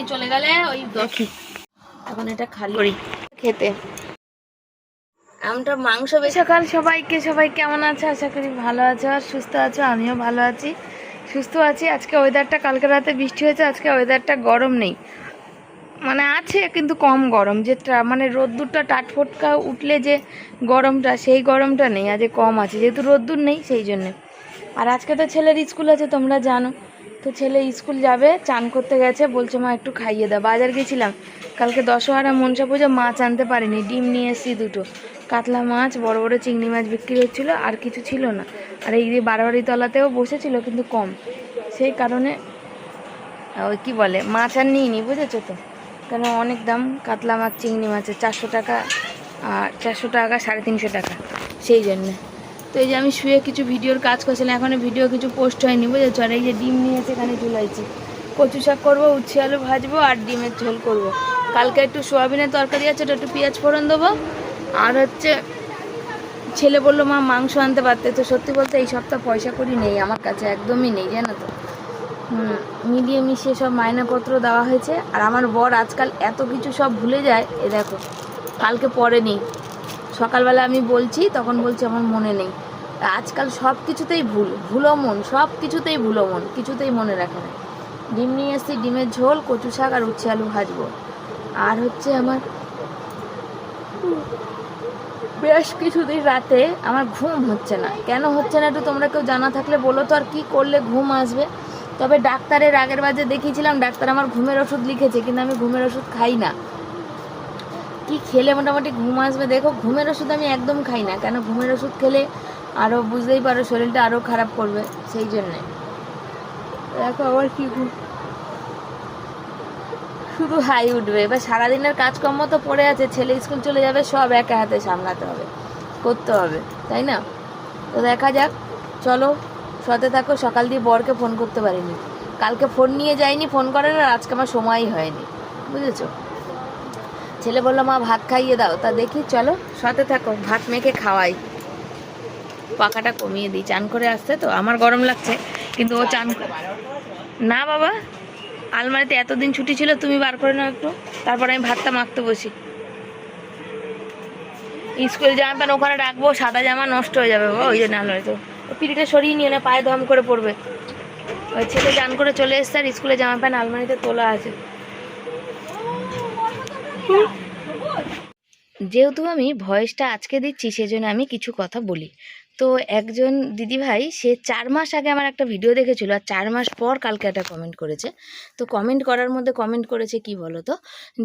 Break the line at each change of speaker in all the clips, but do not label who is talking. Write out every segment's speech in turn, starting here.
নিয়ে চলে গেলে ওই দশি এখন এটা খালি। করি খেতে। আমটা মাংস সকাল সবাইকে সবাই কেমন আছে? আশা করি ভালো আছো আর সুস্থ আছো আমিও ভালো আছি। সুস্থ আছি। আজকে ওয়েদারটা কালকে রাতে বৃষ্টি হয়েছে আজকে ওয়েদারটা গরম নেই। মানে আছে কিন্তু কম গরম। যেটা মানে রোদ্দুরটা টাটফটকা উঠলে যে গরমটা সেই গরমটা নেই। আজ কম আছে। যেহেতু রোদ্দুর নেই সেই জন্যে। আর আজকে তো ছেলের স্কুল আছে তোমরা জানো। তো ছেলে স্কুল যাবে, চান করতে গেছে, বলছে, মা, একটু খাইয়ে দাও বাজার গেছিলাম। কালকে দশহারা মনসা পুজো, মাছ আনতে পারিনি, ডিম নিয়ে এসেছি দুটো। কাতলা মাছ, বড় বড় চিংড়ি মাছ বিক্রি হচ্ছিল, আর কিছু ছিল না। আর এই যে বারোয়ারি তলাতেও বসেছিল, কিন্তু কম। সেই কারণে ওই কী বলে, মাছ আর নিইনি, বুঝেছ তো? কেন, অনেক দাম, কাতলা মাছ, চিংড়ি মাছের, চারশো টাকা, আর চারশো টাকা, সাড়ে তিনশো টাকা। সেই জন্যে। তো এই যে আমি শুয়ে কিছু ভিডিওর কাজ করছিলাম এখনও ভিডিও কিছু পোস্ট হয়নি, বুঝেছ? আর এই যে ডিম নিয়ে এসে এখানে ঝুলাইছি কচু শাক করব, উচ্ছে আলু ভাজবো আর ডিমের ঝোল করব। কালকে একটু সোয়াবিনের তরকারি আছে, ওটা একটু পেঁয়াজ ফোড়ন দেবো। আর হচ্ছে, ছেলে বলল, মা, মাংস আনতে পারতে। তো সত্যি বলতে এই সপ্তাহ পয়সা করি নেই, আমার কাছে একদমই নেই, জানো তো। মিলিয়ে মিশিয়ে সব মায়নাপত্র দেওয়া হয়েছে। আর আমার বর আজকাল এত কিছু সব ভুলে যায়, এ দেখো, কালকে পড়েনি সকালবেলা আমি বলছি, তখন বলছি আমার মনে নেই। আজকাল সব কিছুতেই ভুল, ভুলো মন, সব কিছুতেই ভুলো মন, কিছুতেই মনে রাখে না। ডিম নিয়ে এসেছি, ডিমের ঝোল, কচু শাক আর উচ্ছে আলু ভাজবো। আর হচ্ছে আমার বেশ কিছুদিন রাতে আমার ঘুম হচ্ছে না। কেন হচ্ছে না একটু তোমরা কেউ জানা থাকলে বলো তো, আর কি করলে ঘুম আসবে? তবে ডাক্তারের আগের বাজে দেখিয়েছিলাম, ডাক্তার আমার ঘুমের ওষুধ লিখেছে, কিন্তু আমি ঘুমের ওষুধ খাই না। কি খেলে মোটামুটি ঘুম আসবে? দেখো, ঘুমের ওষুধ আমি একদম খাই না। কেন? ঘুমের ওষুধ খেলে আরও বুঝতেই পারো, শরীরটা আরও খারাপ করবে, সেই জন্যে। দেখো, আবার কি ঘুম শুধু হাই উঠবে। এবার সারাদিনের কাজকর্ম তো পড়ে আছে, ছেলে স্কুল চলে যাবে, সব একা হাতে সামলাতে হবে, করতে হবে, তাই না? তো দেখা যাক, চলো সতে থাকো, সকাল দিয়ে বরকে ফোন করতে পারিনি। কালকে ফোন নিয়ে যাইনি, ফোন করার আর আজকে আমার সময়ই হয়নি, বুঝেছ? ছেলে বলল, মা, ভাত খাইয়ে দাও। তা দেখি, চলো সতে থাকো, ভাত মেখে খাওয়াই। পাখাটা কমিয়ে দিই, চান করে আসছে তো, আমার গরম লাগছে, কিন্তু ও চান না বাবা, আলমারিতে এতদিন ছুটি ছিল, তুমি বার করে নাও একটু, তারপর আমি ভাতটা মাখতে বসি। স্কুল জামা প্যান্ট ওখানে রাখব, সাদা জামা নষ্ট হয়ে যাবে ওই জন্য আলমারিতে। পিড়িটা সরিয়ে নিয়ে না পায়ে ধম করে পড়বে। ওই ছেলে চান করে চলে এসছে, আর স্কুলে জামা প্যান্ট আলমারিতে তোলা আছে। যেহেতু আমি ভয়েসটা আজকে দিচ্ছি সেজন্য আমি কিছু কথা বলি। তো একজন দিদিভাই, সে চার মাস আগে আমার একটা ভিডিও দেখেছিল আর চার মাস পর কালকে একটা কমেন্ট করেছে। তো কমেন্ট করার মধ্যে কমেন্ট করেছে কি বলো তো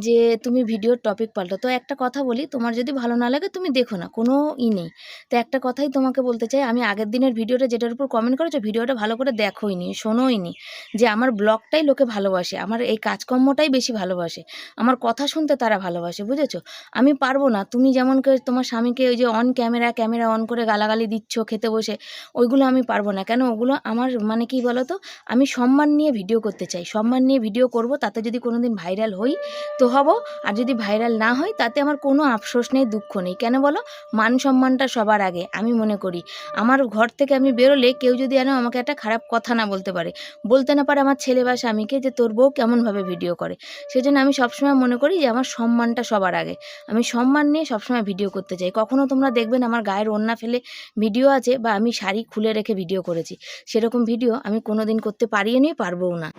যে তুমি ভিডিওর টপিক পাল্টো তো একটা কথা বলি, তোমার যদি ভালো না লাগে তুমি দেখো না, কোনো ই নেই। তো একটা কথাই তোমাকে বলতে চাই, আমি আগের দিনের ভিডিওটা যেটার উপর কমেন্ট করেছ ভিডিওটা ভালো করে দেখোই নি, শোনোই নি যে আমার ব্লগটাই লোকে ভালোবাসে, আমার এই কাজকর্মটাই বেশি ভালোবাসে, আমার কথা শুনতে তারা ভালোবাসে, বুঝেছ? আমি পারব না, তুমি যেমন তোমার স্বামীকে ওই যে অন ক্যামেরা ক্যামেরা অন করে গালাগালি দিচ্ছ খেতে বসে, ওইগুলো আমি পারব না। কেন? ওগুলো আমার মানে কি বলো তো আমি সম্মান নিয়ে ভিডিও করতে চাই। সম্মান নিয়ে ভিডিও করব, তাতে যদি কোনো দিন ভাইরাল হই, তো হব। আর যদি ভাইরাল না হয় তাতে আমার কোনো আফসোস নেই, দুঃখ নেই। কেন বলো? মান সম্মানটা সবার আগে, আমি মনে করি। আমার ঘর থেকে আমি বেরোলে কেউ যদি যেন আমাকে একটা খারাপ কথা না বলতে পারে। বলতে না পারে আমার ছেলে বা স্বামীকে যে তোর বউ কেমনভাবে ভিডিও করে। সেজন্য আমি সবসময় মনে করি যে, আমার সম্মানটা সবার আগে। আমি সম্মান নিয়ে সবসময় ভিডিও করতে চাই। কখনও তোমরা দেখবেন আমার গায়ের ওড়না ফেলে ভিডিও আছে বা আমি শাড়ি খুলে রেখে ভিডিও করেছি, সেরকম ভিডিও আমি কোনো দিন করতে পারিয়ে নি পারবও না।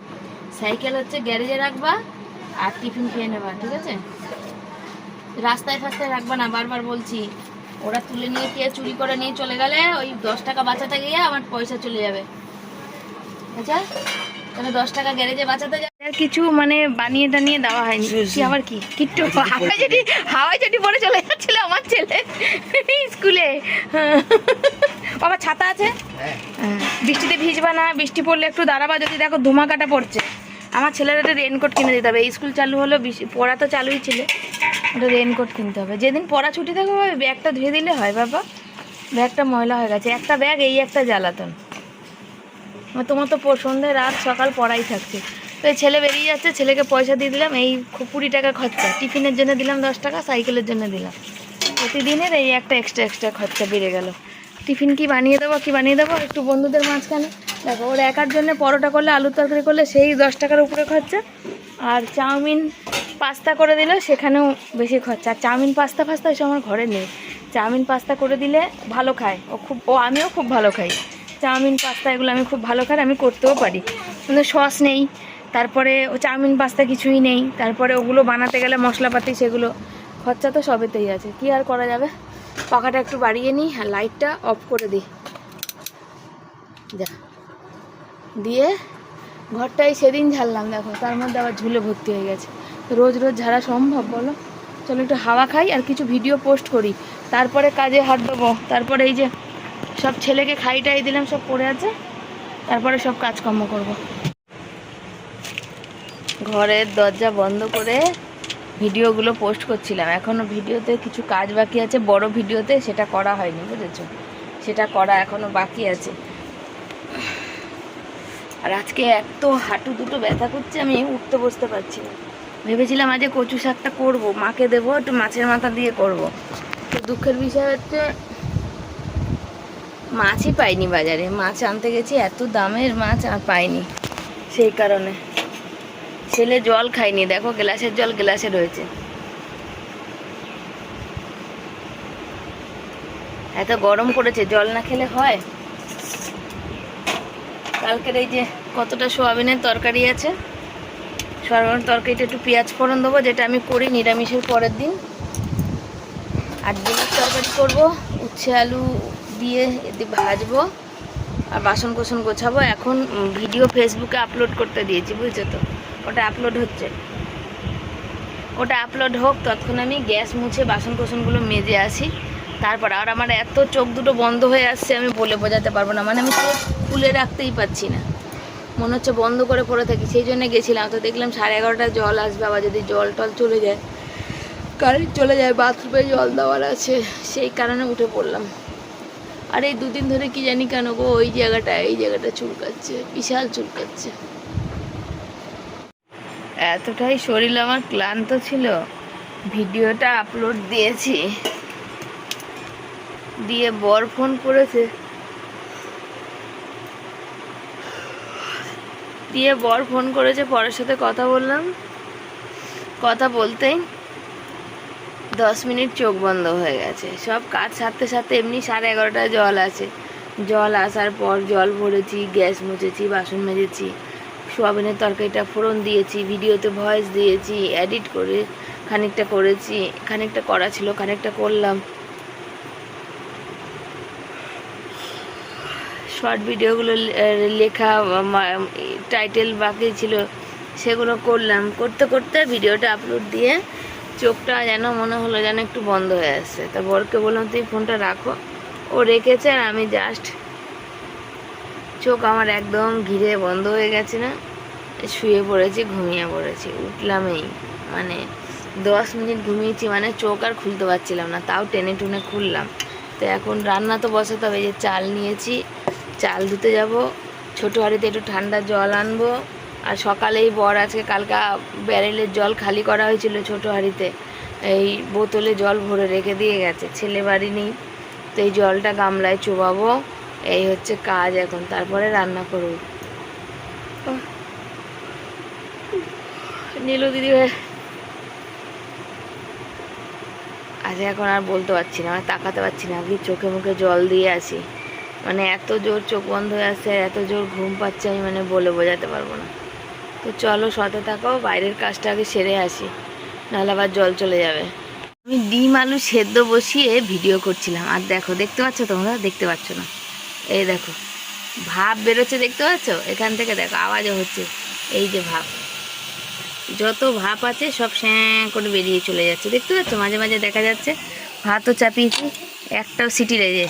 সাইকেল হচ্ছে গ্যারেজে রাখবা আর টিফিন খেয়ে নেবা, ঠিক আছে? রাস্তায় ফাস্তায় রাখবা না, বারবার বলছি। ওরা তুলে নিয়ে কে চুরি করে নিয়ে চলে গেলে ওই দশ টাকা বাঁচাতে গিয়ে আমার পয়সা চলে যাবে। আচ্ছা? তাহলে দশ টাকা গ্যারেজে বাঁচাতে যাবে আর কিছু মানে বানিয়ে টানিয়ে দেওয়া হয়নি। কি আবার কি? কিট্টু হাওয়াই চটি হাওয়াই চটি পরে চলে যাচ্ছিল আমার ছেলে স্কুলে। বাবা ছাতা আছে? হ্যাঁ। বৃষ্টিতে ভিজবা না বৃষ্টি পড়লে একটু দাঁড়াবা যদি দেখো ধুমাকাটা পড়ছে। আমার ছেলের একটা রেনকোট কিনে দিতে হবে। স্কুল চালু হলো পড়া তো চালুই ছিল। একটা রেনকোট কিনতে হবে। যেদিন পড়া ছুটি থাকবে ওই ব্যাগটা ধুয়ে দিলে হয় বাবা। ব্যাগটা ময়লা হয়ে গেছে। একটা ব্যাগ এই একটা জ্বালাতন। তোমার তো সন্ধ্যে, রাত, সকাল পড়াই থাকছে। তো ছেলে বেরিয়ে যাচ্ছে, ছেলেকে পয়সা দিয়ে দিলাম, এই কুড়ি টাকা খরচা। টিফিনের জন্য দিলাম দশ টাকা, সাইকেলের জন্য দিলাম। প্রতিদিনের এই একটা এক্সট্রা এক্সট্রা খরচা বেড়ে গেল। টিফিন কি বানিয়ে দেবো, কি বানিয়ে দেবো, একটু বন্ধুদের মাঝখানে। দেখো, ওর একার জন্য পরোটা করলে, আলুর তরকারি করলে, সেই দশ টাকার উপরে খরচা। আর চাউমিন পাস্তা করে দিলে, সেখানেও বেশি খরচা। আর চাউমিন পাস্তা ফাস্তা এসব আমার ঘরে নেই। চাউমিন পাস্তা করে দিলে ভালো খায়। ও খুব ও আমিও খুব ভালো খাই। চাউমিন, পাস্তা এগুলো আমি খুব ভালো খাই, আমি করতেও পারি। কিন্তু সস নেই, তারপরে ও চাউমিন, পাস্তা কিছুই নেই, তারপরে ওগুলো বানাতে গেলে মশলাপাতি সেগুলো, খরচা তো সবেতেই আছে। কি আর করা যাবে? পাখাটা একটু বাড়িয়ে নিই আর লাইটটা অফ করে দিই। যা, দিয়ে ঘরটাই সেদিন ঝাড়লাম, দেখো, তার মধ্যে আবার ঝুলে ভর্তি হয়ে গেছে। রোজ রোজ ঝাড়া সম্ভব, বলো? চলো একটু হাওয়া খাই আর কিছু ভিডিও পোস্ট করি। তারপরে কাজে হাত দেবো, তারপরে এই যে সব ছেলেকে খাই টাই দিলাম, সব পড়ে আছে। তারপরে সব কাজকর্ম করব। ঘরের দরজা বন্ধ করে ভিডিওগুলো পোস্ট করছিলাম। এখনও ভিডিওতে কিছু কাজ বাকি আছে, বড় ভিডিওতে সেটা করা হয়নি, বুঝেছ? সেটা করা এখনও বাকি আছে। আর আজকে এত হাঁটু দুটো ব্যথা করছে, আমি উঠতে বসতে পারছি না। ভেবেছিলাম আজকে কচু শাকটা করব, মাকে দেবো, একটু মাছের মাথা দিয়ে করব। তো দুঃখের বিষয় হচ্ছে মাছই পাইনি বাজারে। মাছ আনতে গেছি, এত দামের মাছ আর পাইনি সেই কারণে। ছেলে জল খায়নি, দেখো গ্লাসের জল গ্লাসে রয়েছে। এত গরম পড়েছে, জল না খেলে হয়? কালকের এই যে কতটা সোয়াবিনের তরকারি আছে, সোয়াবিনের তরকারিটা একটু পেঁয়াজ ফোড়ন দেবো, যেটা আমি করি নিরামিষের পরের দিন। আর ডিমের তরকারি করব, উচ্ছে আলু দিয়ে ভাজবো আর বাসন কোসন গোছাবো। এখন ভিডিও ফেসবুকে আপলোড করতে দিয়েছি, বুঝছ তো? ওটা আপলোড হচ্ছে। ওটা আপলোড হোক, ততক্ষণ আমি গ্যাস মুছে বাসন কোসনগুলো মেজে আসি। তারপর আর আমার এত চোখ দুটো বন্ধ হয়ে আসছে, আমি বলে বোঝাতে পারব না। মানে আমি চোখ খুলে রাখতেই পারছি না। মনে হচ্ছে বন্ধ করে পড়ে থাকি। সেই জন্য গেছিলাম। তো দেখলাম সাড়ে এগারোটা জল আসবে, আবার যদি জল টল চলে যায় কারেন্ট চলে যায় বাথরুমে জল দেওয়ার আছে। সেই কারণে উঠে পড়লাম। আর এই দুদিন ধরে কি জানি কেন গো, ওই জায়গাটা, এই জায়গাটা চুলকাচ্ছে, বিশাল চুলকাচ্ছে। এতটাই শরীর আমার ক্লান্ত ছিল, ভিডিওটা আপলোড দিয়েছি। দিয়ে বর ফোন করেছে। দিয়ে বর ফোন করেছে, পরের সাথে কথা বললাম। কথা বলতেই দশ মিনিট চোখ বন্ধ হয়ে গেছে। সব কাজ সারতে সারতে এমনি সাড়ে এগারোটায় জল আছে জল আসার পর জল ভরেছি, গ্যাস মুছেছি, বাসন মেজেছি, সোয়াবিনের তরকারিটা ফোড়ন দিয়েছি, ভিডিওতে ভয়েস দিয়েছি, এডিট করে খানিকটা করেছি, খানিকটা করা ছিল, খানিকটা করলাম। শর্ট ভিডিওগুলো লেখা টাইটেল বাকি ছিল, সেগুলো করলাম। করতে করতে ভিডিওটা আপলোড দিয়ে চোখটা যেন মনে হলো যেন একটু বন্ধ হয়ে আসছে তা বরকে বললাম, তুই ফোনটা রাখো। ও রেখেছে আর আমি জাস্ট চোখ আমার একদম ঘিরে বন্ধ হয়ে গেছে না। শুয়ে পড়েছি, ঘুমিয়ে পড়েছি। উঠলাম এই মানে দশ মিনিট ঘুমিয়েছি মানে চোখ আর খুলতে পারছিলাম না, তাও টেনে টুনে খুললাম। তো এখন রান্না তো বসাতে হবে যে চাল নিয়েছি, চাল ধুতে যাব, ছোটো হাঁড়িতে একটু ঠান্ডা জল আনব আর সকালেই বর আজকে কালকা ব্যারেলের জল খালি করা হয়েছিল ছোটো হাঁড়িতে। এই বোতলে জল ভরে রেখে দিয়ে গেছে। ছেলে বাড়ি নেই তো এই জলটা গামলায় চোবাবো। এই হচ্ছে কাজ এখন তারপরে রান্না করব। নীলু দিদি ভাই। আজ এখন আর বলতে পারছি না মানে তাকাতে পারছি না আগে চোখে মুখে জল দিয়ে আসি মানে এত জোর চোখ বন্ধ হয়ে আসছে এত জোর ঘুম পাচ্ছে আমি মানে বলে বোঝাতে পারব না। তো চলো সাথে থাকো বাইরের কাজটা আগে সেরে আসি, নাহলে আবার জল চলে যাবে। আমি ডিম, আলু সেদ্ধ বসিয়ে ভিডিও করছিলাম। আর দেখো, দেখতে পাচ্ছ তোমরা? দেখতে পাচ্ছ না। এই দেখো, ভাব বেরোচ্ছে, দেখতে পাচ্ছ? এখান থেকে দেখো, আওয়াজও হচ্ছে। এই যে ভাব। যত ভাপ আছে, সব স্যাঁ করে বেরিয়ে চলে যাচ্ছে। দেখতে পাচ্ছ? মাঝে মাঝে দেখা যাচ্ছে, ভাতও চাপিয়েছি, একটাও সিটি রেজে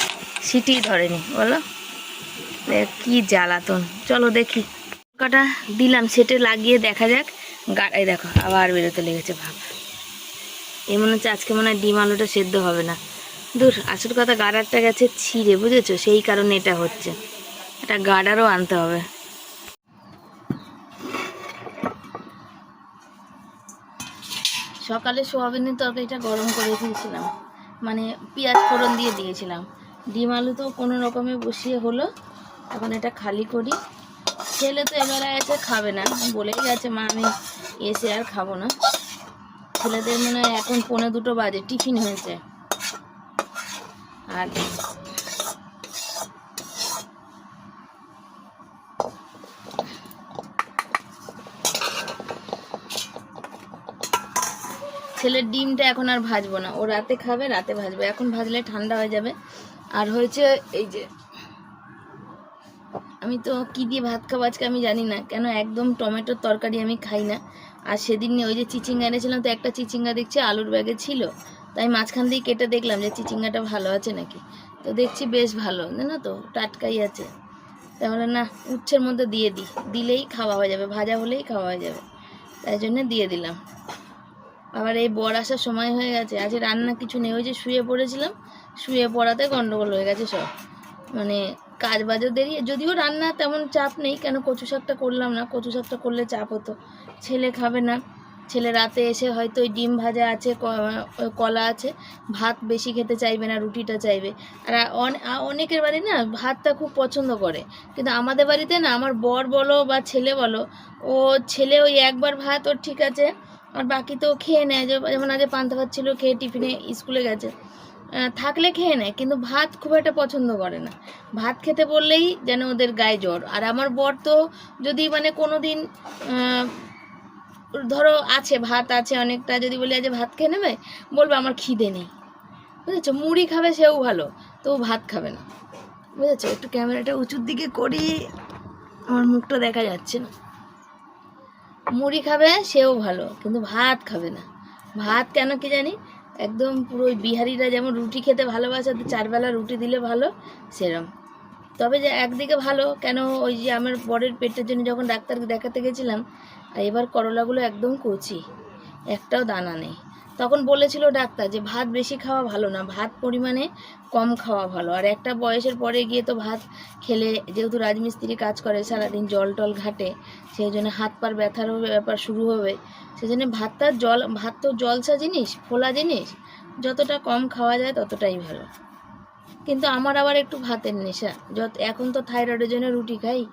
সিটি ধরেনি। বলো? কি জ্বালাতন। চলো দেখি। কটা দিলাম, সেটে লাগিয়ে দেখা যাক। গাড়াই দেখো, আবার বেরোতে লেগেছে ভাব। এ মনে হচ্ছে আজকে মনে হয় ডিম আলুটা সেদ্ধ হবে না। দূর আসল কথা গাডারটা গেছে ছিঁড়ে, বুঝেছ? সেই কারণে এটা হচ্ছে। এটা গার্ডারও আনতে হবে। সকালে সোয়াবিনের তরকারিটা গরম করে দিয়েছিলাম। মানে পেঁয়াজ ফোড়ন দিয়ে দিয়েছিলাম। ডিম আলু তো কোনো রকমে বসিয়ে হলো। এখন এটা খালি করি। ছেলে তো এবারে এসে খাবে না। বলেই গেছে, মা, আমি এসে আর খাব না। ছেলেদের মনে হয় এখন পৌনে দুটো বাজে, টিফিন হয়েছে। আর ছেলের ডিমটা এখন আর ভাজবো না। ও রাতে খাবে, রাতে ভাজবে। এখন ভাজলে ঠান্ডা হয়ে যাবে। আর হয়েছে এই যে আমি তো কি দিয়ে ভাত খাব আজকে আমি জানি না। কেন একদম টমেটোর তরকারি আমি খাই না। আর সেদিন ওই যে চিচিঙ্গা এনেছিলাম তো একটা চিচিঙ্গা দেখছি আলুর ব্যাগে ছিল। তাই মাঝখান দিয়ে কেটে দেখলাম যে চিচিঙ্গাটা ভালো আছে নাকি। তো দেখছি বেশ ভালো, জানো তো, টাটকাই আছে। তাহলে না, উচ্ছের মধ্যে দিয়ে দিই। দিলেই খাওয়া হয়ে যাবে, ভাজা হলেই খাওয়া হয়ে যাবে। তাই জন্য দিয়ে দিলাম। আবার এই বর আসার সময় হয়ে গেছে, আজ রান্না কিছু নেই। ওই যে শুয়ে পড়েছিলাম, শুয়ে পড়াতে গন্ডগোল হয়ে গেছে সব। মানে কাজ বাজও দেরি। যদিও রান্না তেমন চাপ নেই, কেন কচু শাকটা করলাম না? কচু শাকটা করলে চাপ হতো। ছেলে খাবে না। ছেলে রাতে এসে হয়তো ওই ডিম ভাজা আছে কলা আছে। ভাত বেশি খেতে চাইবে না, রুটিটা চাইবে। আর অনেকের বাড়ি না ভাতটা খুব পছন্দ করে। কিন্তু আমাদের বাড়িতে না আমার বর বলো বা ছেলে বলো, ও ছেলে ওই একবার ভাত ওর ঠিক আছে, আর বাকি তো খেয়ে নেয়। যেমন আজ পান্তা ভাত ছিল, খেয়ে টিফিনে স্কুলে গেছে। থাকলে খেয়ে নেয়, কিন্তু ভাত খুব একটা পছন্দ করে না। ভাত খেতে বললেই যেন ওদের গায়ে জ্বর। আর আমার বর তো যদি মানে কোনো দিন ধরো আছে, ভাত আছে অনেকটা, যদি বলি আজ ভাত খেয়ে নেবে? বলবে, আমার খিদে নেই। বুঝেছ? মুড়ি খাবে সেও ভালো তো ভাত খাবে না। বুঝেছ? একটু ক্যামেরাটা উঁচুর দিকে করি, আমার মুখটা দেখা যাচ্ছে না। মুড়ি খাবে সেও ভালো, কিন্তু ভাত খাবে না। ভাত কেন কি জানি? একদম পুরো বিহারিরা যেমন রুটি খেতে ভালোবাসে, তো চারবেলা রুটি দিলে ভালো, সেরম। তবে যে একদিকে ভালো, কেন ওই যে আমার বরের পেটের জন্য যখন ডাক্তারকে দেখাতে গেছিলাম, আর এবার করলাগুলো একদম কচি, একটাও দানা নেই। তখন বলেছিল ডাক্তার যে, ভাত বেশি খাওয়া ভালো না, ভাত পরিমাণে কম খাওয়া ভালো। আর একটা বয়সের পরে গিয়ে তো ভাত খেলে, যেহেতু রাজমিস্ত্রি কাজ করে, সারাদিন জল টল ঘাটে, সেই জন্য হাত পার ব্যথারও ব্যাপার শুরু হবে। সেই জন্য ভাতটা জল, ভাত তো জলসা জিনিস, ফোলা জিনিস, যতটা কম খাওয়া যায় ততটাই ভালো। কিন্তু আমার আবার একটু ভাতের নেশা। যত, এখন তো থাইরয়েডের জন্য রুটি খাই,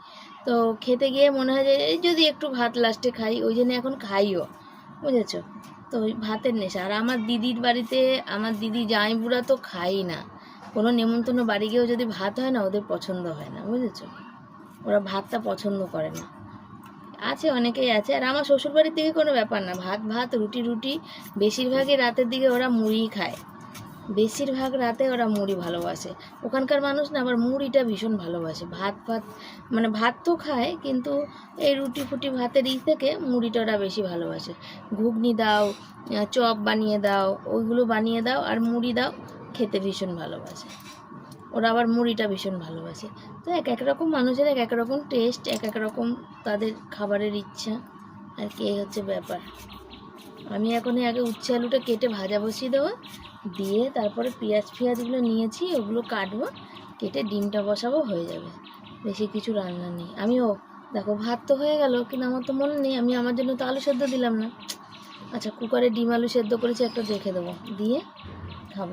তো খেতে গিয়ে মনে হয় যে যদি একটু ভাত লাস্টে খাই, ওই জন্য এখন খাইও, বুঝেছ? তো ওই ভাতের নেশা। আর আমার দিদির বাড়িতে, আমার দিদি জামাইবুড়া তো খাই না। কোনো নেমন্তন্ন বাড়ি গিয়েও যদি ভাত হয় না, ওদের পছন্দ হয় না, বুঝেছ? ওরা ভাতটা পছন্দ করে না। আছে, অনেকেই আছে। আর আমার শ্বশুরবাড়ির দিকে কোনো ব্যাপার না। ভাত ভাত, রুটি রুটি, বেশিরভাগই রাতের দিকে ওরা মুড়ি খায়। বেশিরভাগ রাতে ওরা মুড়ি ভালোবাসে। ওখানকার মানুষ না আবার মুড়িটা ভীষণ ভালোবাসে। ভাত ভাত মানে ভাত তো খায়, কিন্তু এই রুটি ফুটি ভাতের ই থেকে মুড়িটা ওরা বেশি ভালোবাসে। ঘুগনি দাও চপ বানিয়ে দাও, ওইগুলো বানিয়ে দাও আর মুড়ি দাও, খেতে ভীষণ ভালোবাসে। ওরা আবার মুড়িটা ভীষণ ভালোবাসে। তো এক এক রকম মানুষের এক এক রকম টেস্ট এক এক রকম তাদের খাবারের ইচ্ছা। আর কি হচ্ছে ব্যাপার। আমি এখন আগে উচ্ছে আলুটা কেটে ভাজা বসিয়ে দেবো। দিয়ে তারপরে পেঁয়াজ ফিয়াজগুলো নিয়েছি, ওগুলো কাটবো, কেটে ডিমটা বসাবো, হয়ে যাবে। বেশি কিছু রান্না নেই। আমিও দেখো ভাত তো হয়ে গেল, কিন্তু আমার তো মনে নেই। আমি আমার জন্য তো আলু সেদ্ধ দিলাম না। আচ্ছা কুকারে ডিম আলু সেদ্ধ করেছি, একটা রেখে দেবো। দিয়ে খাব।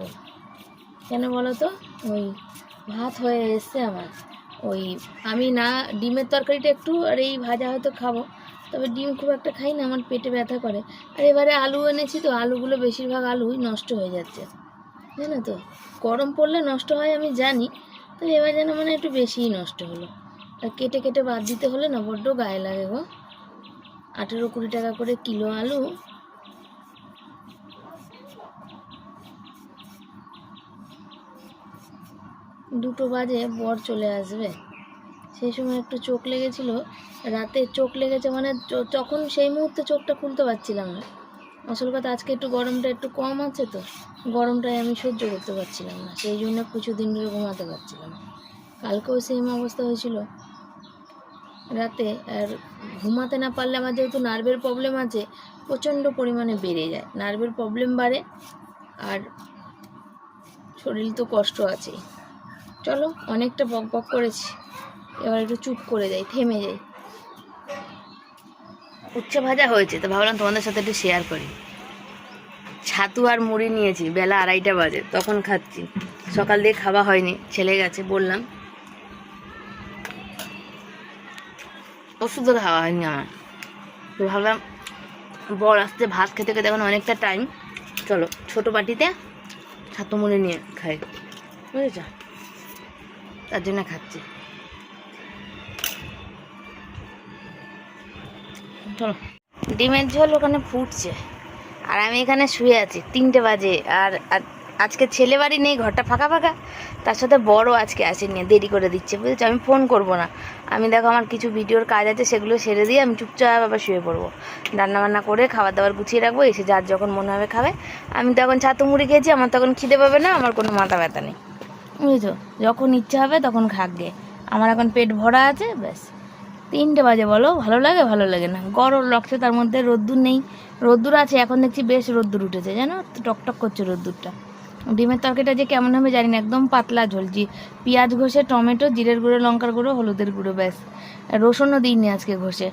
কেন বলো তো? ওই ভাত হয়ে এসছে আমার। ওই আমি না, ডিমের তরকারিটা একটু আর এই ভাজা হয়তো খাব। তবে ডিম খুব একটা খাই না, আমার পেটে ব্যথা করে। আর এবারে আলু এনেছি তো, আলুগুলো বেশিরভাগ আলুই নষ্ট হয়ে যাচ্ছে। জানো তো, গরম পড়লে নষ্ট হয় আমি জানি তো এবার যেন মানে একটু বেশিই নষ্ট হলো। আর কেটে কেটে বাদ দিতে হলে না, বড্ড গায়ে লাগে গো। আঠেরো কুড়ি টাকা করে কিলো আলু। দুটো বাজে, বর চলে আসবে। সেই সময় একটু চোখ লেগেছিল, রাতে চোখ লেগেছে মানে তখন সেই মুহূর্তে চোখটা খুলতে পারছিলাম না। আসল কথা আজকে একটু গরমটা একটু কম আছে তো গরমটায় আমি সহ্য করতে পারছিলাম না, সেই জন্য কিছুদিন ধরে ঘুমাতে পারছিলাম না। কালকেও সেম অবস্থা হয়েছিল। রাতে আর ঘুমাতে না পারলে আমার যেহেতু নার্ভের প্রবলেম আছে, প্রচণ্ড পরিমাণে বেড়ে যায়। নার্ভের প্রবলেম বাড়ে আর শরীর তো কষ্ট আছে চলো, অনেকটা বক বক করেছি। এবার একটু চুপ করে যাই, থেমে যাই। উচ্ছে ভাজা হয়েছে, তো ভাবলাম তোমাদের সাথে একটু শেয়ার করি। ছাতু আর মুড়ি নিয়েছি, বেলা আড়াইটা বাজে, তখন খাচ্ছি। সকাল দিয়ে খাওয়া হয়নি, ছেলে গেছে, বললাম। ওষুধও খাওয়া হয়নি আমার। তো ভাবলাম, বর আসতে ভাত খেতে খেতে এখন অনেকটা টাইম চলো, ছোট বাটিতে ছাতু মুড়ি নিয়ে খাই। বুঝেছ? তার জন্য খাচ্ছি। চলো। ডিমের ঝোল ওখানে ফুটছে। আর আমি এখানে শুয়ে আছি, তিনটে বাজে। আর আজকে ছেলে বাড়ি নেই, ঘরটা ফাঁকা ফাঁকা। তার সাথে বড় আজকে আসেনি দেরি করে দিচ্ছে, বুঝেছ? আমি ফোন করব না। আমি দেখো আমার কিছু ভিডিওর কাজ আছে, সেগুলো সেরে দিয়ে আমি চুপচাপ আবার শুয়ে পড়ব। রান্না বান্না করে খাবার দাবার গুছিয়ে রাখব, এসে যার যখন মনে হবে খাবে। আমি তখন ছাতু মুড়ি খেয়েছি, আমার তখন খিদে পাবে না, আমার কোনো মাথা ব্যথা নেই। বুঝেছ? যখন ইচ্ছা হবে তখন খাকগে আমার এখন পেট ভরা আছে, ব্যাস। তিনটে বাজে বলো, ভালো লাগে? ভালো লাগে না। গরম লাগছে, তার মধ্যে রোদ্দুর নেই। রোদ্দুর আছে, এখন দেখছি বেশ রোদ্দুর উঠেছে, জানো? টকটক করছে রোদ্দুরটা। ডিমের তরকারিটা যে কেমন হবে জানি না, একদম পাতলা ঝোল পেঁয়াজ ঘষে, টমেটো, জিরের গুঁড়ো, লঙ্কার গুঁড়ো, হলুদের গুঁড়ো, ব্যাস। রসুনও দিইনি আজকে ঘষে।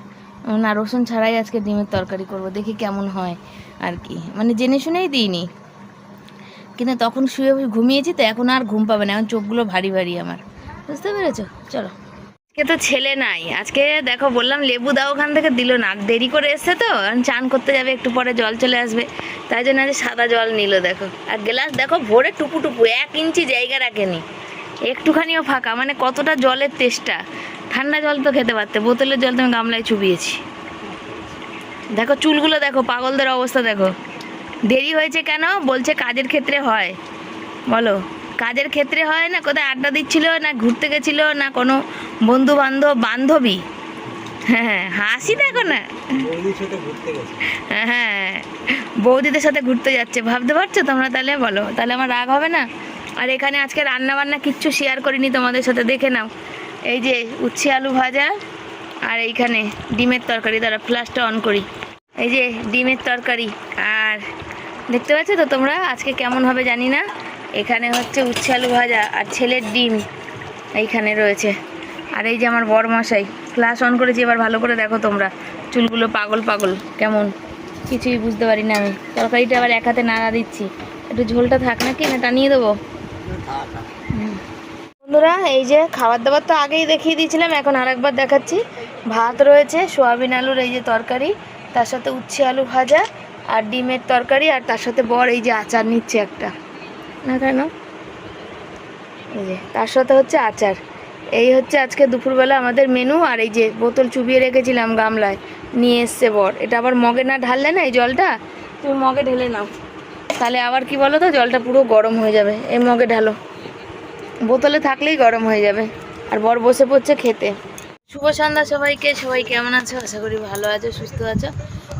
না, রসুন ছাড়াই আজকে ডিমের তরকারি করব, দেখি কেমন হয় আর কি। মানে জেনে শুনেই দিইনি। কিন্তু তখন শুয়ে ঘুমিয়েছি, তো এখন আর ঘুম পাবে না, এখন চোখগুলো ভারী ভারী আমার। বুঝতে পেরেছ? চলো। আজকে তো ছেলে নাই। আজকে দেখো বললাম লেবু দাও ওখান থেকে, দিল না। দেরি করে এসছে তো চান করতে যাবে, একটু পরে জল চলে আসবে। তাই জন্য আজ সাদা জল নিল, দেখো। আর গ্লাস দেখো, ভরে টুপু টুপু এক ইঞ্চি জায়গা রাখেনি। একটুখানিও ফাঁকা মানে কতটা জলের তেষ্টা। ঠান্ডা জল তো খেতে পারতে, বোতলের জল তুমি গামলায় চুবিয়েছি। দেখো চুলগুলো দেখো, পাগলদের অবস্থা দেখো। দেরি হয়েছে কেন? বলছে কাজের ক্ষেত্রে হয়। বলো। কাজের ক্ষেত্রে হয় না কোথায় আড্ডা দিচ্ছিল না ঘুরতে গেছিল না কোনো বন্ধু বান্ধব? বান্ধবী হ্যাঁ হ্যাঁ হাসি দেখো না। হ্যাঁ হ্যাঁ বৌদিদের সাথে ঘুরতে যাচ্ছে। ভাবতে পারছ তোমরা তাহলে বলো তাহলে আমার রাগ হবে না? আর এখানে আজকে রান্না বান্না কিচ্ছু শেয়ার করিনি তোমাদের সাথে দেখে নাও। এই যে উচ্ছে আলু ভাজা আর এইখানে ডিমের তরকারি। দ্বারা ফ্লাশটা অন করি। এই যে ডিমের তরকারি আর দেখতে পাচ্ছ তো তোমরা? আজকে কেমন হবে জানি না। এখানে হচ্ছে উচ্ছে আলু ভাজা আর ছেলের ডিম এইখানে রয়েছে। আর এই যে আমার বড় মশাই ফ্লাশ অন করেছি, এবার ভালো করে দেখো তোমরা। চুলগুলো পাগল পাগল, কেমন? কিছুই বুঝতে পারি না আমি। তরকারিটা আবার এক হাতে নাড়া দিচ্ছি। একটু ঝোলটা থাক না কি না টানিয়ে দেবো বন্ধুরা, এই যে খাবার দাবার তো আগেই দেখিয়ে দিয়েছিলাম, এখন আরেকবার দেখাচ্ছি। ভাত রয়েছে, সোয়াবিন আলুর এই যে তরকারি, তার সাথে উচ্ছে আলু ভাজা আর ডিমের তরকারি, আর তার সাথে বর এই যে আচার নিচ্ছে একটা। না কেন? এই যে, তার সাথে হচ্ছে আচার। এই হচ্ছে আজকে দুপুরবেলা আমাদের মেনু আর এই যে বোতল চুবিয়ে রেখেছিলাম গামলায়। নিয়ে এসছে বর। এটা আবার মগে না ঢাললে না এই জলটা? তুমি মগে ঢেলে নাও। তাহলে আবার কি বলো তো, জলটা পুরো গরম হয়ে যাবে। এই মগে ঢালো। বোতলে থাকলেই গরম হয়ে যাবে। আর বর বসে পড়ছে খেতে। শুভ সন্ধ্যা সবাইকে। সবাই কেমন আছো? আশা করি ভালো আছো, সুস্থ আছো।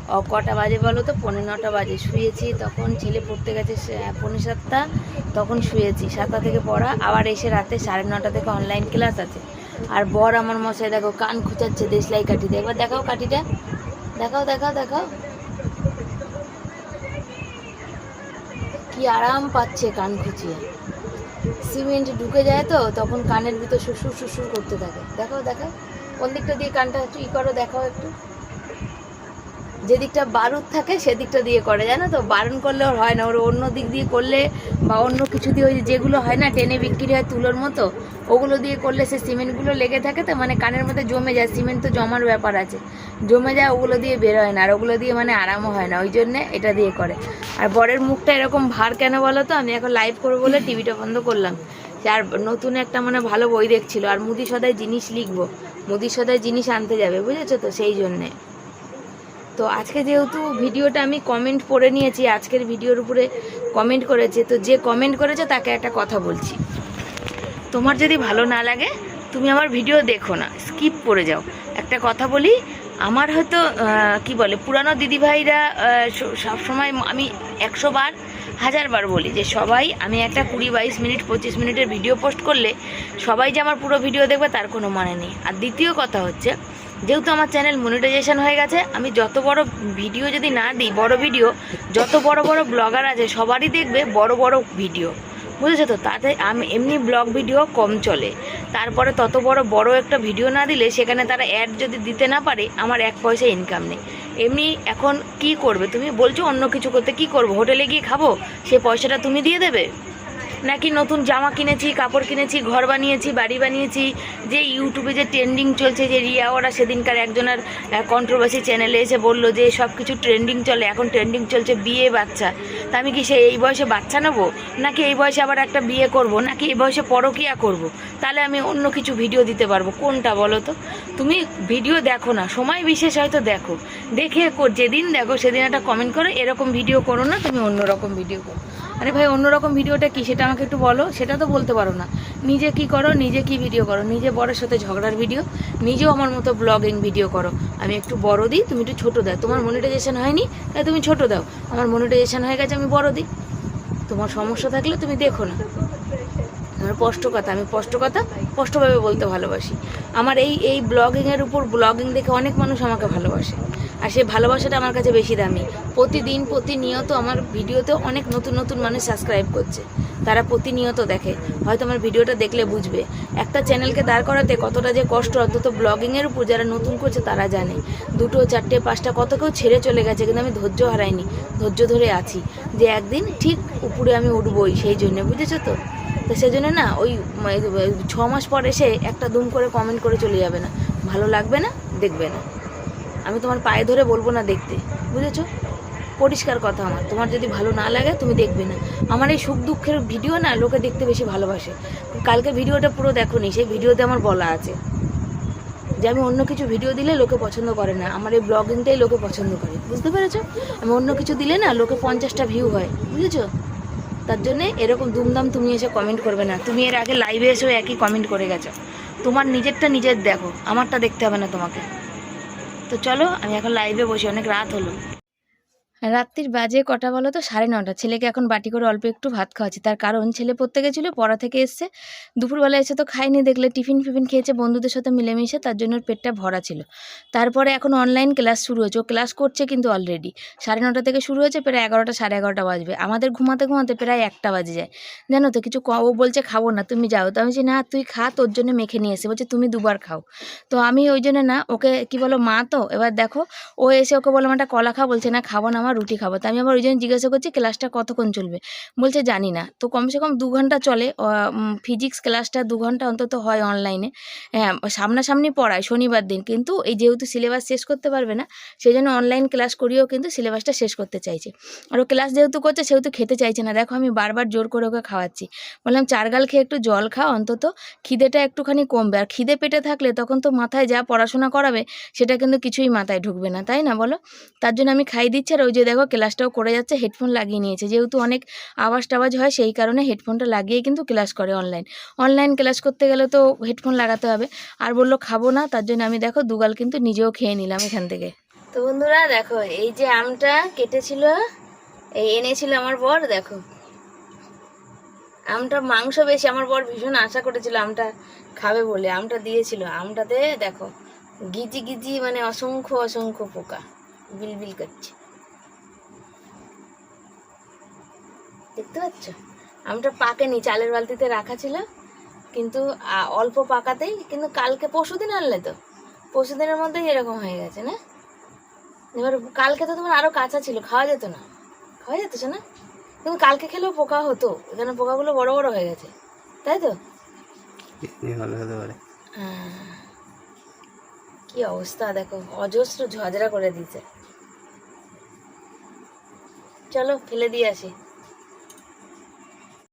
কটা বাজে বলো তো? পৌনে নটা বাজে। শুয়েছি, তখন ছেলে পড়তে গেছে সে- পৌনে সাতটা, তখন শুয়েছি। সাতটা থেকে পড়া, আবার এসে রাতে সাড়ে নটা থেকে অনলাইন ক্লাস আছে। আর বর আমার মশাই, দেখো, কান খুঁচাচ্ছে দেশলাই কাঠিতে। একবার দেখাও কাঠিটা। দেখাও দেখাও দেখাও। কি আরাম পাচ্ছে কান খুঁচিয়ে। সিমেন্ট ঢুকে যায় তো, তখন কানের ভিতর শ্বশুর শ্বশুর করতে থাকে। দেখাও দেখাও। কোন দিকটা দিয়ে কানটা একটু ই করো, দেখাও একটু। যেদিকটা বারুদ থাকে সেদিকটা দিয়ে করে, জানো তো? বারণ করলে ওর হয় না, ওর অন্য দিক দিয়ে করলে বা অন্য কিছু দিয়ে ওই যেগুলো হয় না, টেনে বিক্রি হয় তুলোর মতো, ওগুলো দিয়ে করলে সে সিমেন্টগুলো লেগে থাকে তো মানে কানের মধ্যে জমে যায়, সিমেন্ট তো জমার ব্যাপার আছে। জমে যায়, ওগুলো দিয়ে বের হয় না, আর ওগুলো দিয়ে মানে আরামও হয় না, ওই জন্যে এটা দিয়ে করে। আর বরের মুখটা এরকম ভার কেন বলো তো? আমি এখন লাইভ করব বলে টিভিটা বন্ধ করলাম। আর নতুন একটা মানে ভালো বই দেখছিল, আর মুদি সদায় জিনিস লিখব, মুদি সদায় জিনিস আনতে যাবে, বুঝেছ তো? সেই জন্যে। তো আজকে যেহেতু ভিডিওটা আমি কমেন্ট পড়ে নিয়েছি, আজকের ভিডিওর উপরে কমেন্ট করেছে, তো যে কমেন্ট করেছে তাকে একটা কথা বলছি। তোমার যদি ভালো না লাগে, তুমি আমার ভিডিও দেখো না স্কিপ করে যাও। একটা কথা বলি, আমার হয়তো কি বলে, পুরানো দিদিভাইরা সবসময় আমি একশো বার, হাজার বার বলি যে সবাই, আমি একটা কুড়ি বাইশ মিনিট, পঁচিশ মিনিটের ভিডিও পোস্ট করলে সবাই যে আমার পুরো ভিডিও দেখবে তার কোনো মানে নেই। আর দ্বিতীয় কথা হচ্ছে যেহেতু আমার চ্যানেল মনিটাইজেশন হয়ে গেছে, আমি যত বড় ভিডিও যদি না দিই, বড় ভিডিও যত বড় বড় ব্লগার আছে, সবারই দেখবে বড় বড় ভিডিও বুঝেছ তো? তাতে আমি এমনি ব্লগ ভিডিও কম চলে। তারপরে তত বড় বড় একটা ভিডিও না দিলে, সেখানে তারা অ্যাড যদি দিতে না পারে, আমার এক পয়সা ইনকাম নেই। এমনি এখন কি করবে? তুমি বলছো অন্য কিছু করতে, কি করব? হোটেলে গিয়ে খাব? সে পয়সাটা তুমি দিয়ে দেবে? নাকি নতুন জামা কিনেছি, কাপড় কিনেছি, ঘর বানিয়েছি, বাড়ি বানিয়েছি, যে ইউটিউবে যে ট্রেন্ডিং চলছে, যে রিয়া, ওরা সেদিনকার একজনের কন্ট্রোভার্সি চ্যানেলে এসে বলল যে সব কিছু ট্রেন্ডিং চলে, এখন ট্রেন্ডিং চলছে বিয়ে বাচ্চা। তা আমি কি সে এই বয়সে বাচ্চা নেব? নাকি এই বয়সে আবার একটা বিয়ে করব? নাকি এই বয়সে পরকিয়া করব? তাহলে আমি অন্য কিছু ভিডিও দিতে পারব। কোনটা বলো তো? তুমি ভিডিও দেখো না, সময় বিশেষ হয়তো দেখো। দেখে যেদিন দেখো, সেদিন একটা কমেন্ট করো, এরকম ভিডিও করো না, তুমি অন্যরকম ভিডিও করো। আরে ভাই, অন্যরকম ভিডিওটা কি? সেটা আমাকে একটু বলো। সেটা তো বলতে পারো না। নিজে কি করো, নিজে কি ভিডিও করো? নিজে বড়ের সাথে ঝগড়ার ভিডিও নিজেও আমার মতো ব্লগিং ভিডিও করো। আমি একটু বড় দিই, তুমি একটু ছোটো দাও। তোমার মনিটাইজেশন হয়নি, তাই তুমি ছোটো দাও। আমার মনিটাইজেশন হয়ে গেছে, আমি বড় দিই। তোমার সমস্যা থাকলে তুমি দেখো না। আমার স্পষ্ট কথা, আমি স্পষ্ট কথা স্পষ্টভাবে বলতে ভালোবাসি। আমার এই এই ব্লগিংয়ের উপর ব্লগিং দেখে অনেক মানুষ আমাকে ভালোবাসে। আর সেই ভালোবাসাটা আমার কাছে বেশি দামি। প্রতিদিন প্রতিনিয়ত আমার ভিডিওতে অনেক নতুন নতুন মানুষ সাবস্ক্রাইব করছে। তারা প্রতিনিয়ত দেখে। হয়তো আমার ভিডিওটা দেখলে বুঝবে। একটা চ্যানেলকে দাঁড় করাতে কতটা যে কষ্ট, অন্তত ব্লগিংয়ের উপর যারা নতুন করছে তারা জানে। দুটো, চারটে, পাঁচটা, কত কেউ ছেড়ে চলে গেছে কিন্তু আমি ধৈর্য হারাইনি। ধৈর্য ধরে আছি যে একদিন ঠিক উপরে আমি উঠবই সেই জন্য, বুঝেছ তো? তো সেজন্য না ওই ছ মাস পর এসে একটা দুম করে কমেন্ট করে চলে যাবে না। ভালো লাগবে না, দেখবে না। আমি তোমার পায়ে ধরে বলব না দেখতে, বুঝেছ? পরিষ্কার কথা আমার। তোমার যদি ভালো না লাগে, তুমি দেখবে না। আমার এই সুখ দুঃখের ভিডিও না লোকে দেখতে বেশি ভালোবাসে। কালকে ভিডিওটা পুরো দেখো নি, সেই ভিডিওতে আমার বলা আছে। যে আমি অন্য কিছু ভিডিও দিলে লোকে পছন্দ করে না। আমার এই ব্লগিংটাই লোকে পছন্দ করে, বুঝতে পেরেছ? আমি অন্য কিছু দিলে না লোকে পঞ্চাশটা ভিউ হয়, বুঝেছ? তার জন্যে এরকম দুমদাম তুমি এসে কমেন্ট করবে না। তুমি এর আগে লাইভে এসেও একই কমেন্ট করে গেছো। তোমার নিজেরটা নিজের দেখো, আমারটা দেখতে হবে না তোমাকে। তো চলো আমি এখন লাইভে বসি অনেক রাত হলো। রাত্রির বাজে কটা বলো তো? সাড়ে নটা ছেলেকে এখন বাটি করে অল্প একটু ভাত খাওয়াচ্ছি। তার কারণ, ছেলে পড়তে গেছিল, পড়া থেকে এসছে। দুপুরবেলা এসে তো খাইনি দেখলে টিফিন ফিফিন খেয়েছে, বন্ধুদের সাথে মিলেমিশে, তার জন্য পেটটা ভরা ছিল। তারপরে এখন অনলাইন ক্লাস শুরু হয়েছে। ও ক্লাস করছে কিন্তু অলরেডি সাড়ে নটা থেকে শুরু হয়েছে, প্রায় এগারোটা, সাড়ে এগারোটা বাজবে। আমাদের ঘুমাতে ঘুমাতে প্রায় একটা বাজে যায়। জানো তো, কিছু ও বলছে, খাব না, তুমি যাও। তো আমি বলছি, না, তুই খা, তোর জন্য মেখে নিয়ে এসে বলছে, তুমি দুবার খাও। তো আমি ওই জন্য না, ওকে কি বলো, মা তো, এবার দেখো। ও এসে ওকে বললাম একটা কলা খা। বলছে, না, খাব না আমার রুটি খাব। তো আমি আবার ওই জন্য জিজ্ঞাসা করছি, ক্লাসটা কতক্ষণ চলবে? বলছে, জানি না। তো কমসে কম দু ঘণ্টা চলে। ফিজিক্স ক্লাসটা দু ঘণ্টা অন্তত হয় অনলাইনে। হ্যাঁ সামনাসামনি পড়ায় শনিবার দিন। কিন্তু এই যেহেতু সিলেবাস শেষ করতে পারবে না সেই জন্য অনলাইন ক্লাস করিয়েও কিন্তু সিলেবাসটা শেষ করতে চাইছে। আর ও ক্লাস যেহেতু করছে, সেহেতু খেতে চাইছে না। দেখো, আমি বারবার জোর করে ওকে খাওয়াচ্ছি। বললাম চারগাল খেয়ে একটু জল খাও অন্তত। খিদেটা একটুখানি কমবে। আর খিদে পেটে থাকলে তখন তো মাথায় যা পড়াশোনা করাবে, সেটা কিন্তু কিছুই মাথায় ঢুকবে না। তাই না বলো? তার জন্য আমি খাই দিচ্ছি আর ওই যে দেখো ক্লাসটাও করে যাচ্ছে, হেডফোন লাগিয়ে নিয়েছে। যেহেতু অনেক আওয়াজ টাওয়াজ হয়, সেই কারণে হেডফোনটা লাগিয়ে কিন্তু ক্লাস করে অনলাইন। অনলাইন ক্লাস করতে গেলে তো হেডফোন লাগাতে হবে। আর বলল, খাব না। তার জন্য আমি দেখো দুগাল কিন্তু নিজেও খেয়ে নিলাম এখান থেকে। তো বন্ধুরা, দেখো, এই যে আমটা কেটেছিল, এই এনেছিল আমার বর, দেখো। আমটা মাংস বেশি, আমার বর ভীষণ আশা করেছিল আমটা খাবে বলে। আমটা দিয়েছিল। আমটাতে দেখো, গিজি গিজি মানে অসংখ্য অসংখ্য পোকা, বিলবিল করছে। দেখতে পাচ্ছ? আমটা পাকেনি চালের বালতিতে রাখা ছিল। কিন্তু অল্প পাকাতেই কিন্তু কালকে পরশুদিন আনলে তো। পরশুদিনের মধ্যেই এরকম হয়ে গেছে না? এবার কালকে তো তোমার আরও কাঁচা ছিল খাওয়া যেত না। খাওয়া যেত না কিন্তু কালকে খেলেও পোকা হতো এখানে পোকাগুলো বড় বড় হয়ে গেছে। তাই তো? কি অবস্থা দেখো অজস্র ঝগড়া করে দিয়েছে। চলো ফেলে দিয়ে আসি।